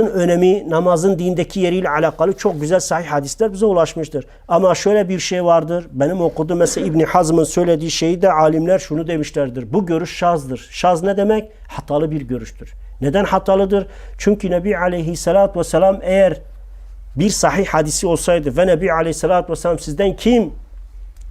önemi, namazın dindeki yeriyle alakalı çok güzel sahih hadisler bize ulaşmıştır. Ama şöyle bir şey vardır. Benim okuduğum mesela İbni Hazm'ın söylediği şeyi de alimler şunu demişlerdir. Bu görüş şazdır. Şaz ne demek? Hatalı bir görüştür. Neden hatalıdır? Çünkü Nebi Aleyhisselatü Vesselam eğer bir sahih hadisi olsaydı ve Nebi Aleyhisselatü Vesselam sizden kim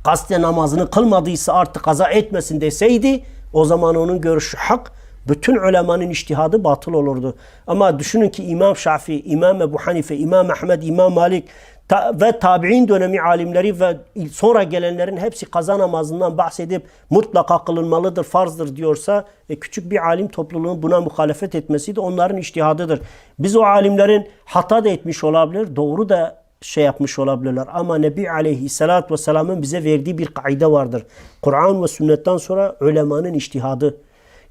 kasten namazını kılmadıysa artık kaza etmesin deseydi o zaman onun görüşü hak bütün ulemanın iştihadı batıl olurdu. Ama düşünün ki İmam Şafii, İmam Ebu Hanife, İmam Ahmed, İmam Malik ta- ve tabi'in dönemi alimleri ve sonra gelenlerin hepsi kaza namazından bahsedip mutlaka kılınmalıdır, farzdır diyorsa e, küçük bir alim topluluğun buna muhalefet etmesi de onların iştihadıdır. Biz o alimlerin hata da etmiş olabilir, doğru da şey yapmış olabilirler. Ama Nebi Aleyhisselatü Vesselam'ın bize verdiği bir kaide vardır. Kur'an ve sünnetten sonra ulemanın iştihadı.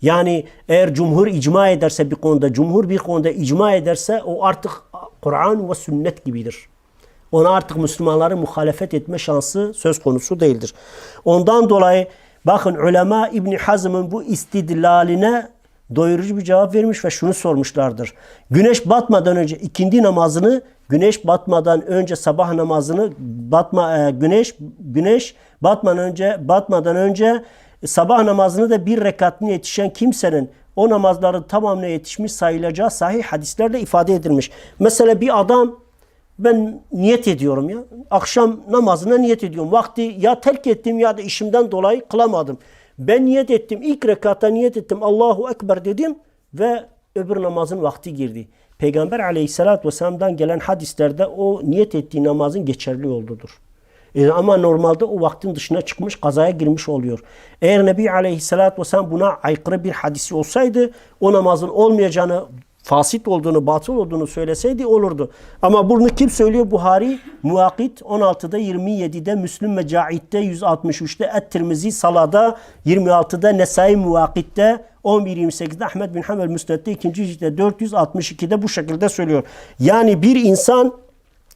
Yani eğer cumhur icma ederse bir konuda, cumhur bir konuda icma ederse o artık Kur'an ve sünnet gibidir. Ona artık Müslümanların muhalefet etme şansı söz konusu değildir. Ondan dolayı bakın ulema İbni Hazm'ın bu istidlaline doyurucu bir cevap vermiş ve şunu sormuşlardır. Güneş batmadan önce ikindi namazını, güneş batmadan önce sabah namazını, batma e, güneş güneş batmadan önce batmadan önce sabah namazını da bir rekatine yetişen kimsenin o namazların tamamına yetişmiş sayılacağı sahih hadislerle ifade edilmiş. Mesela bir adam ben niyet ediyorum ya. Akşam namazına niyet ediyorum. Vakti ya terk ettim ya da işimden dolayı kılamadım. Ben niyet ettim. İlk rekatta niyet ettim. Allahu Ekber dedim ve öbür namazın vakti girdi. Peygamber aleyhissalatü vesselam'dan gelen hadislerde o niyet ettiği namazın geçerli olduğudur. E, ama normalde o vaktin dışına çıkmış, kazaya girmiş oluyor. Eğer Nebi Aleyhisselatü Vesselam buna aykırı bir hadisi olsaydı o namazın olmayacağını, fasit olduğunu, batıl olduğunu söyleseydi olurdu. Ama bunu kim söylüyor? Buhari, Muakit 16'da 27'de, Müslüm Mecaid'de 163'te, Et-Tirmizi Salada 26'da, Nesai Muakit'te 11-28'de, Ahmet bin Hanbel Müsned'de 2. ciltte 462'de bu şekilde söylüyor. Yani bir insan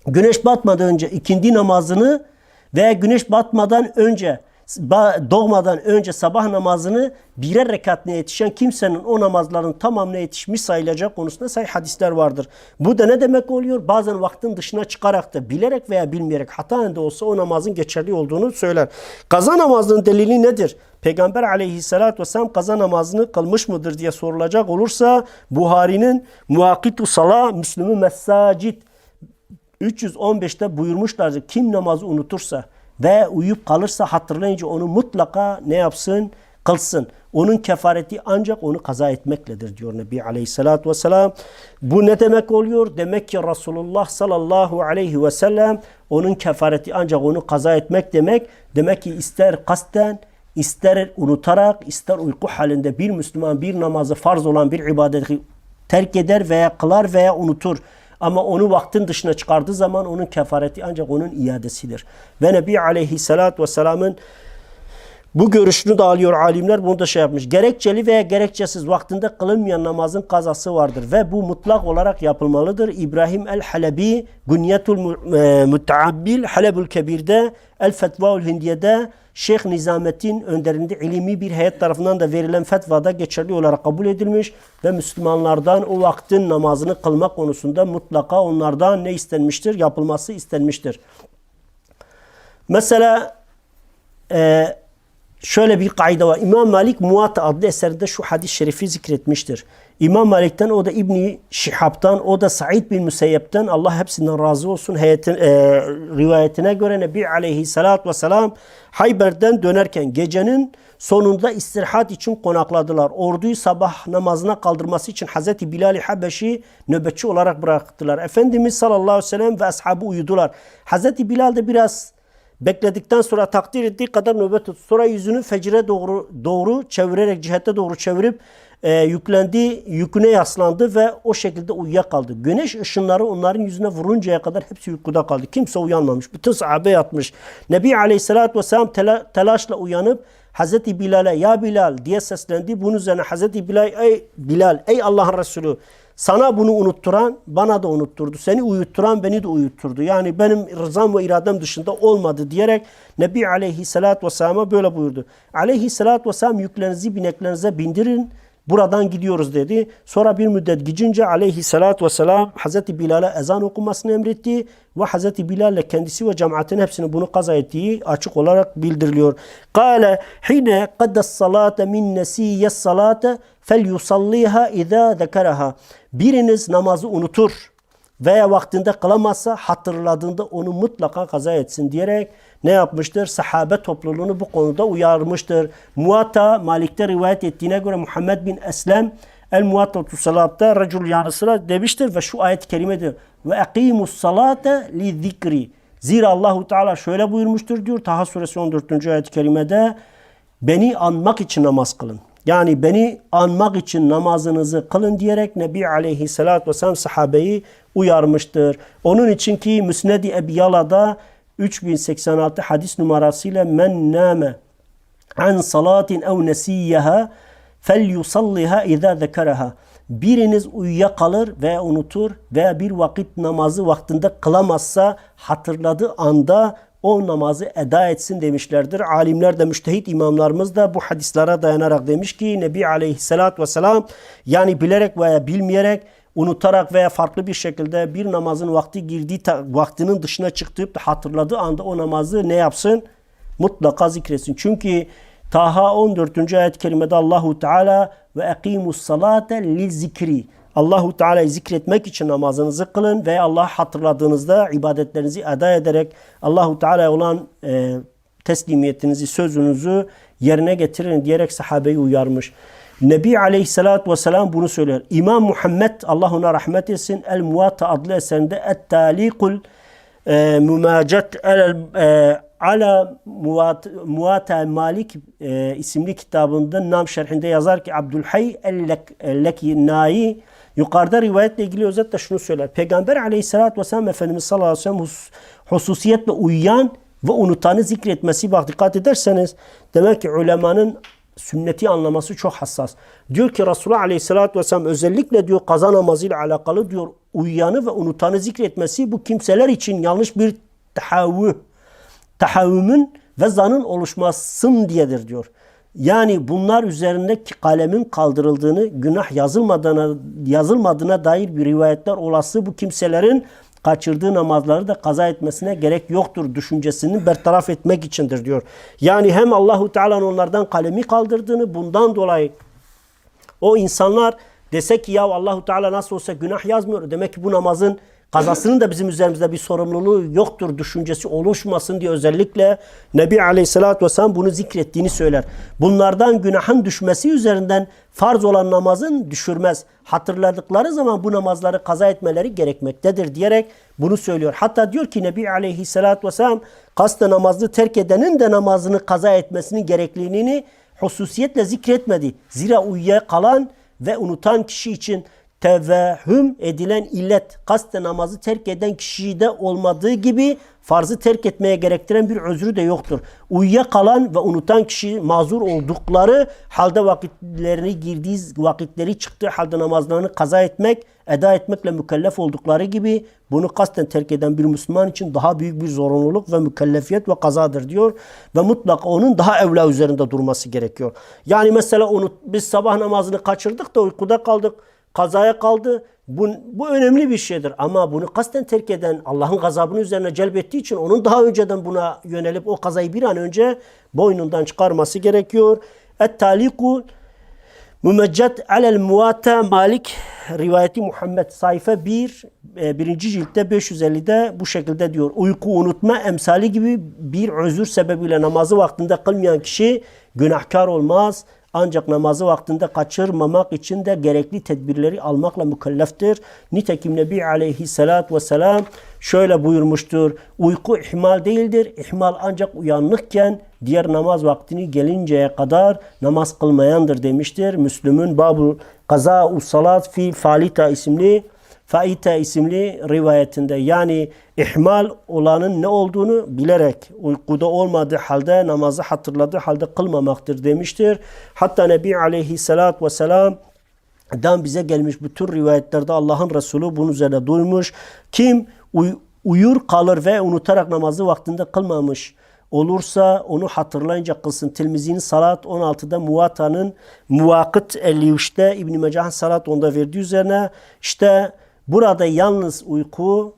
güneş batmadan önce ikindi namazını veya güneş batmadan önce doğmadan önce sabah namazını birer rekatine yetişen kimsenin o namazların tamamına yetişmiş sayılacak konusunda sayı hadisler vardır. Bu da ne demek oluyor? Bazen vaktin dışına çıkarak da bilerek veya bilmeyerek hata de olsa o namazın geçerli olduğunu söyler. Kaza namazının delili nedir? Peygamber aleyhissalatü vesselam kaza namazını kılmış mıdır diye sorulacak olursa Buhari'nin Muakitu Sala, Müslüm'ü Messacid 315'te buyurmuşlardır. Kim namazı unutursa ve uyup kalırsa hatırlayınca onu mutlaka ne yapsın? Kılsın. Onun kefareti ancak onu kaza etmekledir diyor Nebi Aleyhisselatü Vesselam. Bu ne demek oluyor? Demek ki Resulullah sallallahu aleyhi ve sellem onun kefareti ancak onu kaza etmek demek. Demek ki ister kasten ister unutarak ister uyku halinde bir Müslüman bir namazı farz olan bir ibadeti terk eder veya kılar veya unutur. Ama onu vaktin dışına çıkardığı zaman onun kefareti ancak onun iadesidir. Ve Nebi Aleyhisselatü Vesselam'ın bu görüşünü de alıyor alimler bunu da şey yapmış. Gerekçeli veya gerekçesiz vaktinde kılınmayan namazın kazası vardır ve bu mutlak olarak yapılmalıdır. İbrahim el-Halebi Günyetul Muttaabbil Halebül Kebir'de El Fetvaul Hindiye'de Şeyh Nizamettin önderinde ilmi bir heyet tarafından da verilen fetvada geçerli olarak kabul edilmiş ve Müslümanlardan o vaktin namazını kılmak konusunda mutlaka onlardan ne istenmiştir? Yapılması istenmiştir. Mesela e, şöyle bir kaide var. İmam Malik Muat adlı eserinde şu hadis-i şerifi zikretmiştir. İmam Malik'ten o da İbni Şihab'tan o da Said bin Müseyyep'ten Allah hepsinden razı olsun heyetin, e, rivayetine göre Nebi Aleyhisselatü Vesselam Hayber'den dönerken gecenin sonunda istirahat için konakladılar. Orduyu sabah namazına kaldırması için Hazreti Bilal-i Habeşi nöbetçi olarak bıraktılar. Efendimiz sallallahu aleyhi ve sellem ve ashabı uyudular. Hazreti Bilal de biraz Bekledikten sonra takdir ettiği kadar nöbet tuttu. Sonra yüzünü fecire doğru doğru çevirerek cihette doğru çevirip e, yüklendi, yüküne yaslandı ve o şekilde uyuyakaldı. Güneş ışınları onların yüzüne vuruncaya kadar hepsi uykuda kaldı. Kimse uyanmamış. Bütün sahabe yatmış. Nebi Aleyhisselatü Vesselam tela, telaşla uyanıp Hazreti Bilal'e ya Bilal diye seslendi. Bunun üzerine Hazreti Bilal ey Bilal ey Allah'ın Resulü sana bunu unutturan bana da unutturdu. Seni uyutturan beni de uyutturdu. Yani benim rızam ve iradem dışında olmadı diyerek Nebi Aleyhisselatü Vesselam'a böyle buyurdu. Aleyhisselatü Vesselam yüklerinizi bineklerinize bindirin. Buradan gidiyoruz dedi. Sonra bir müddet gidince aleyhissalatü vesselam Hazreti Bilal'e ezan okumasını emretti ve Hazreti Bilal'le kendisi ve cemaatin hepsinin bunu kaza ettiği açık olarak bildiriliyor. Kale hine kaddes salate min nesiyye salate fel yusalliha izâ zekeraha. Biriniz namazı unutur veya vaktinde kılamazsa hatırladığında onu mutlaka kaza etsin diyerek ne yapmıştır? Sahabe topluluğunu bu konuda uyarmıştır. Muatta Malik'te rivayet ettiğine göre Muhammed bin Eslem El Muattatu Salat'ta racul yanı sıra demiştir ve şu ayet-i kerimedir. Ve ekimus salate li zikri. Zira Allahu Teala şöyle buyurmuştur diyor Taha suresi 14. ayet-i kerimede beni anmak için namaz kılın. Yani beni anmak için namazınızı kılın diyerek Nebi Aleyhisselatü Vesselam sahabeyi uyarmıştır. Onun için ki Müsned-i Ebi Yala'da 3086 hadis numarasıyla men name an salatin ev nesiyyeha fel yusalliha izâ zekeraha. Biriniz uyuyakalır ve unutur veya bir vakit namazı vaktinde kılamazsa hatırladığı anda o namazı eda etsin demişlerdir. Alimler de müştehit imamlarımız da bu hadislere dayanarak demiş ki Nebi Aleyhisselatü Vesselam yani bilerek veya bilmeyerek unutarak veya farklı bir şekilde bir namazın vakti girdiği vaktinin dışına çıktığı da hatırladığı anda o namazı ne yapsın? Mutlaka zikretsin. Çünkü Taha 14. ayet-i kerimede Allahu Teala ve ekimus salate li zikri. Allahu Teala'yı zikretmek için namazınızı kılın ve Allah hatırladığınızda ibadetlerinizi eda ederek Allahu Teala'ya olan e, teslimiyetinizi, sözünüzü yerine getirin diyerek sahabeyi uyarmış. Nebi Aleyhisselatü Vesselam bunu söyler. İmam Muhammed Allah ona rahmet etsin El Muvatta adlı eserinde Et Talikul e, Mümacet el e, ala Muata Malik e, isimli kitabında nam şerhinde yazar ki Abdülhay el-Lekinai yukarıda rivayetle ilgili özetle şunu söyler. Peygamber aleyhissalatü vesselam Efendimiz sallallahu aleyhi ve sellem hus- hususiyetle uyuyan ve unutanı zikretmesi bak dikkat ederseniz demek ki ulemanın sünneti anlaması çok hassas. Diyor ki Resulullah Aleyhisselatü Vesselam özellikle diyor kaza namazıyla alakalı diyor uyuyanı ve unutanı zikretmesi bu kimseler için yanlış bir tahavvü, tahavvümün ve zanın oluşmasın diyedir diyor. Yani bunlar üzerinde kalemin kaldırıldığını, günah yazılmadığına, yazılmadığına dair bir rivayetler olası bu kimselerin kaçırdığı namazları da kaza etmesine gerek yoktur düşüncesini bertaraf etmek içindir diyor. Yani hem Allahu Teala'nın onlardan kalemi kaldırdığını bundan dolayı o insanlar dese ki ya Allahu Teala nasıl olsa günah yazmıyor. Demek ki bu namazın kazasının da bizim üzerimizde bir sorumluluğu yoktur düşüncesi oluşmasın diye özellikle Nebi Aleyhisselatü Vesselam bunu zikrettiğini söyler. Bunlardan günahın düşmesi üzerinden farz olan namazın düşürmez. Hatırladıkları zaman bu namazları kaza etmeleri gerekmektedir diyerek bunu söylüyor. Hatta diyor ki Nebi Aleyhisselatü Vesselam kasta namazı terk edenin de namazını kaza etmesinin gerekliliğini hususiyetle zikretmedi. Zira uyuyakalan ve unutan kişi için tevehhüm edilen illet kasten namazı terk eden kişide olmadığı gibi farzı terk etmeye gerektiren bir özrü de yoktur. Uyuyakalan ve unutan kişi mazur oldukları halde vakitlerini girdiği vakitleri çıktığı halde namazlarını kaza etmek, eda etmekle mükellef oldukları gibi bunu kasten terk eden bir Müslüman için daha büyük bir zorunluluk ve mükellefiyet ve kazadır diyor. Ve mutlaka onun daha evla üzerinde durması gerekiyor. Yani mesela onu biz sabah namazını kaçırdık da uykuda kaldık kazaya kaldı. Bu, bu önemli bir şeydir ama bunu kasten terk eden Allah'ın gazabını üzerine celbettiği için onun daha önceden buna yönelip o kazayı bir an önce boynundan çıkarması gerekiyor. Et-taliku Mümeccet alel muvatta Malik rivayeti Muhammed sayfa 1 e, birinci ciltte 550'de bu şekilde diyor. Uyku unutma emsali gibi bir özür sebebiyle namazı vaktinde kılmayan kişi günahkar olmaz. Ancak namazı vaktinde kaçırmamak için de gerekli tedbirleri almakla mükelleftir. Nitekim Nebi aleyhissalatü vesselam şöyle buyurmuştur. Uyku ihmal değildir. İhmal ancak uyanıkken diğer namaz vaktini gelinceye kadar namaz kılmayandır demiştir. Müslüm'ün Babul Kaza Salat fi Falita isimli Faita isimli rivayetinde yani ihmal olanın ne olduğunu bilerek uykuda olmadığı halde namazı hatırladığı halde kılmamaktır demiştir. Hatta Nebi aleyhissalatü vesselam dan bize gelmiş bütün rivayetlerde Allah'ın Resulü bunun üzerine duymuş. Kim uy- uyur kalır ve unutarak namazı vaktinde kılmamış olursa onu hatırlayınca kılsın. Tirmizi'nin salat 16'da Muvata'nın Muvakıt 53'te İbn-i Mecah'ın salat onda verdiği üzerine işte burada yalnız uyku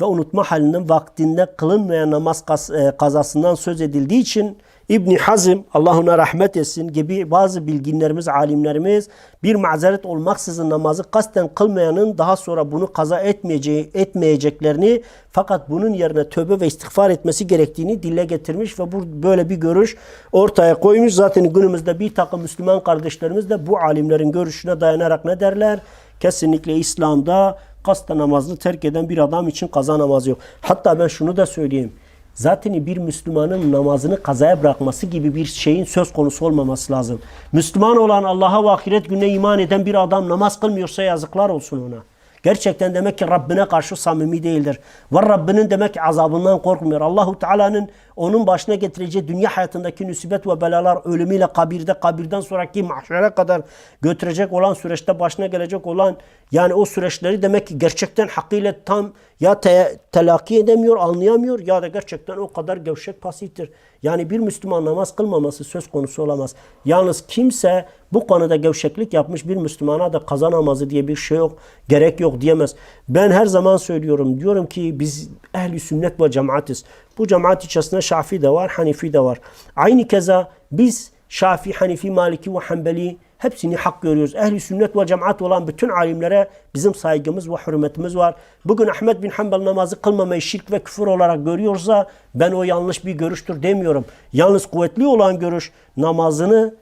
ve unutma halinin vaktinde kılınmayan namaz e, kazasından söz edildiği için İbni Hazm Allah ona rahmet etsin gibi bazı bilginlerimiz, alimlerimiz bir mazeret olmaksızın namazı kasten kılmayanın daha sonra bunu kaza etmeyeceği, etmeyeceklerini fakat bunun yerine tövbe ve istiğfar etmesi gerektiğini dile getirmiş ve bu böyle bir görüş ortaya koymuş. Zaten günümüzde bir takım Müslüman kardeşlerimiz de bu alimlerin görüşüne dayanarak ne derler? Kesinlikle İslam'da kasta namazını terk eden bir adam için kaza namazı yok. Hatta ben şunu da söyleyeyim. Zaten bir Müslümanın namazını kazaya bırakması gibi bir şeyin söz konusu olmaması lazım. Müslüman olan Allah'a ve ahiret gününe iman eden bir adam namaz kılmıyorsa yazıklar olsun ona. Gerçekten demek ki Rabbine karşı samimi değildir. Ve Rabbinin demek ki azabından korkmuyor. Allahu Teala'nın onun başına getireceği dünya hayatındaki nüsibet ve belalar ölümüyle kabirde, kabirden sonraki mahşere kadar götürecek olan süreçte başına gelecek olan yani o süreçleri demek ki gerçekten hakkıyla tam ya te, telakki edemiyor, anlayamıyor ya da gerçekten o kadar gevşek pasiftir. Yani bir Müslüman namaz kılmaması söz konusu olamaz. Yalnız kimse bu konuda gevşeklik yapmış bir Müslümana da kaza namazı diye bir şey yok, gerek yok diyemez. Ben her zaman söylüyorum, diyorum ki biz ehli sünnet ve cemaatiz. Bu cemaat içerisinde Şafii de var, Hanifi de var. Aynı keza biz Şafii, Hanifi, Maliki ve Hanbeli hepsini hak görüyoruz. Ehli sünnet ve cemaat olan bütün alimlere bizim saygımız ve hürmetimiz var. Bugün Ahmet bin Hanbel namazı kılmamayı şirk ve küfür olarak görüyorsa ben o yanlış bir görüştür demiyorum. Yalnız kuvvetli olan görüş namazını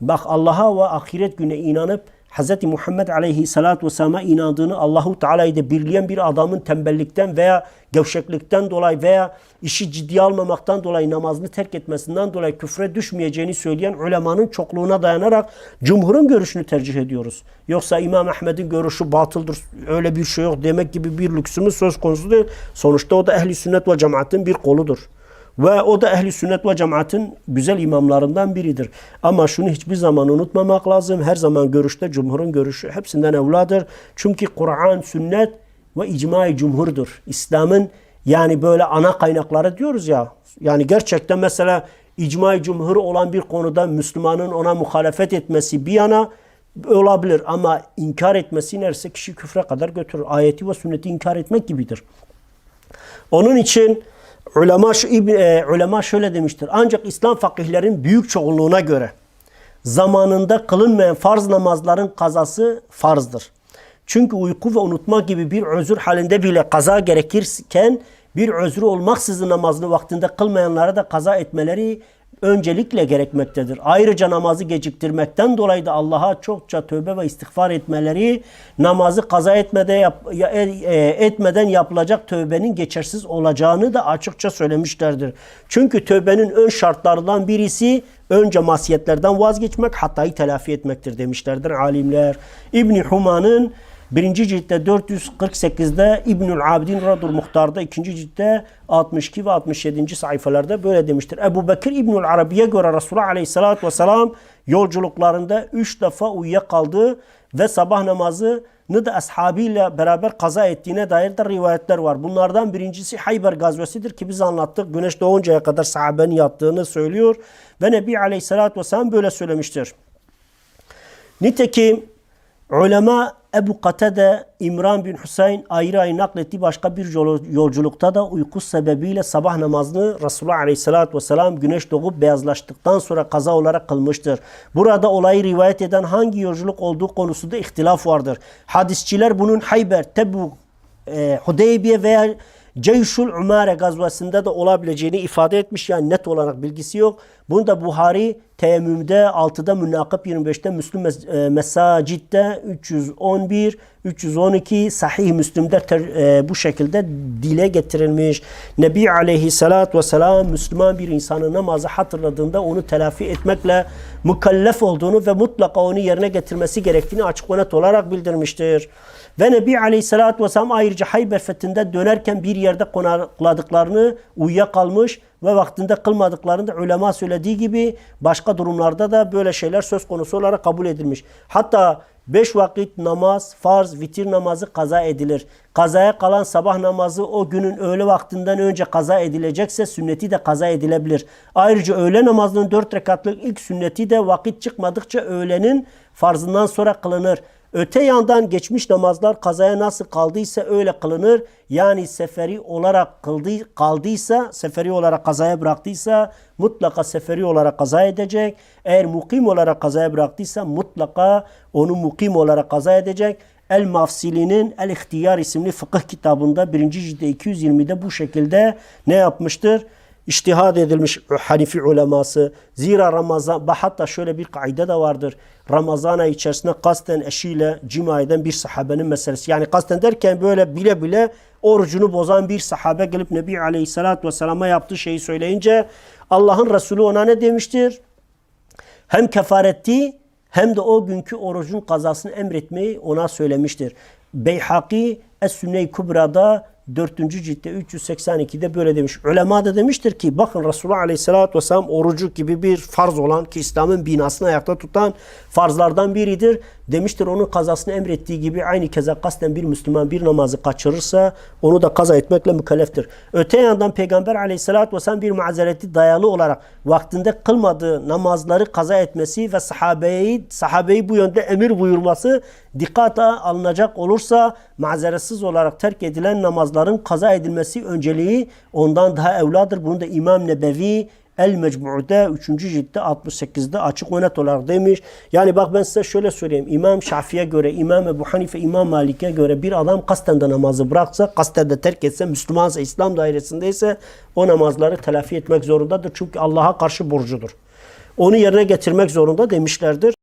bak Allah'a ve ahiret güne inanıp Hz. Muhammed aleyhissalatü vesselam'a inandığını Allahu Teala'yı da birleyen bir adamın tembellikten veya gevşeklikten dolayı veya işi ciddiye almamaktan dolayı namazını terk etmesinden dolayı küfre düşmeyeceğini söyleyen ulemanın çokluğuna dayanarak cumhurun görüşünü tercih ediyoruz. Yoksa İmam Ahmed'in görüşü batıldır öyle bir şey yok demek gibi bir lüksümüz söz konusu değil. Sonuçta o da ehli sünnet ve cemaatin bir koludur. Ve o da ehli sünnet ve cemaatin güzel imamlarından biridir. Ama şunu hiçbir zaman unutmamak lazım. Her zaman görüşte cumhurun görüşü hepsinden evladır. Çünkü Kur'an, sünnet ve icma-i cumhurdur. İslam'ın yani böyle ana kaynakları diyoruz ya. Yani gerçekten mesela icma-i cumhur olan bir konuda Müslümanın ona muhalefet etmesi bir yana olabilir. Ama inkar etmesi neresi kişi küfre kadar götürür. Ayeti ve sünneti inkar etmek gibidir. Onun için ulema, e, ulema şöyle demiştir. Ancak İslam fakihlerin büyük çoğunluğuna göre zamanında kılınmayan farz namazların kazası farzdır. Çünkü uyku ve unutma gibi bir özür halinde bile kaza gerekirken bir özrü olmaksızın namazını vaktinde kılmayanlara da kaza etmeleri öncelikle gerekmektedir. Ayrıca namazı geciktirmekten dolayı da Allah'a çokça tövbe ve istiğfar etmeleri namazı kaza etmede yap, ya, e, etmeden yapılacak tövbenin geçersiz olacağını da açıkça söylemişlerdir. Çünkü tövbenin ön şartlarından birisi önce masiyetlerden vazgeçmek, hatayı telafi etmektir demişlerdir alimler. İbni Huma'nın Birinci ciltte 448'de İbnül Abidin Radur Muhtar'da ikinci ciltte 62 ve 67. sayfalarda böyle demiştir. Ebu Bekir İbnül Arabi'ye göre Resulullah Aleyhisselatü Vesselam yolculuklarında üç defa uyuyakaldı ve sabah namazını da ashabıyla beraber kaza ettiğine dair de rivayetler var. Bunlardan birincisi Hayber gazvesidir ki biz anlattık. Güneş doğuncaya kadar sahabenin yattığını söylüyor. Ve Nebi Aleyhisselatü Vesselam böyle söylemiştir. Nitekim Ulema Ebu Katade İmran bin Hüseyin ayrı ayrı nakletti. Başka bir yolculukta da uyku sebebiyle sabah namazını Resulullah Aleyhisselatü Vesselam güneş doğup beyazlaştıktan sonra kaza olarak kılmıştır. Burada olayı rivayet eden hangi yolculuk olduğu konusunda ihtilaf vardır. Hadisçiler bunun Hayber, Tebuk, e, Hudeybiye veya Ceyşul Umare gazvasında da olabileceğini ifade etmiş. Yani net olarak bilgisi yok. Bunu da Buhari teyemmümde 6'da Münakip 25'te Müslüm e, Mesacid'de 311 312 Sahih Müslim'de ter, e, bu şekilde dile getirilmiş. Nebi Aleyhisselatü Vesselam Müslüman bir insanın namazı hatırladığında onu telafi etmekle mükellef olduğunu ve mutlaka onu yerine getirmesi gerektiğini açık ve net olarak bildirmiştir. Ve Nebi Aleyhisselatü Vesselam ayrıca Hayber fethinde dönerken bir yerde konakladıklarını uyuyakalmış ve vaktinde kılmadıklarında ulema söylediği gibi başka durumlarda da böyle şeyler söz konusu olarak kabul edilmiş. Hatta beş vakit namaz, farz, vitir namazı kaza edilir. Kazaya kalan sabah namazı o günün öğle vaktinden önce kaza edilecekse sünneti de kaza edilebilir. Ayrıca öğle namazının dört rekatlık ilk sünneti de vakit çıkmadıkça öğlenin farzından sonra kılınır. Öte yandan geçmiş namazlar kazaya nasıl kaldıysa öyle kılınır. Yani seferi olarak kıldı, kaldıysa, seferi olarak kazaya bıraktıysa mutlaka seferi olarak kaza edecek. Eğer mukim olarak kazaya bıraktıysa mutlaka onu mukim olarak kaza edecek. El Mafsili'nin El İhtiyar isimli fıkıh kitabında 1. cilde 220'de bu şekilde ne yapmıştır? İçtihad edilmiş Hanifi uleması. Zira Ramazan, hatta şöyle bir kaide de vardır. Ramazan ayı içerisinde kasten eşiyle cima eden bir sahabenin meselesi. Yani kasten derken böyle bile bile orucunu bozan bir sahabe gelip Nebi Aleyhisselatü Vesselam'a yaptığı şeyi söyleyince Allah'ın Resulü ona ne demiştir? Hem kefaretti hem de o günkü orucun kazasını emretmeyi ona söylemiştir. Beyhaki Es-Sünne-i Kubra'da 4. ciltte 382'de böyle demiş. Ulema da demiştir ki bakın Resulullah Aleyhisselatü Vesselam orucu gibi bir farz olan ki İslam'ın binasını ayakta tutan farzlardan biridir. Demiştir onun kazasını emrettiği gibi aynı keza kasten bir Müslüman bir namazı kaçırırsa onu da kaza etmekle mükelleftir. Öte yandan Peygamber Aleyhisselatü Vesselam bir mazereti dayalı olarak vaktinde kılmadığı namazları kaza etmesi ve sahabeyi, sahabeyi bu yönde emir buyurması dikkate alınacak olursa mazeretsiz olarak terk edilen namazların kaza edilmesi önceliği ondan daha evladır. Bunu da İmam Nebevi El Mecmu'da 3. ciltte 68'de açık ve net olarak demiş. Yani bak ben size şöyle söyleyeyim. İmam Şafi'ye göre, İmam Ebu Hanife, İmam Malik'e göre bir adam kasten de namazı bıraksa, kasten de terk etse, Müslümansa, İslam dairesindeyse o namazları telafi etmek zorundadır. Çünkü Allah'a karşı borcudur. Onu yerine getirmek zorunda demişlerdir.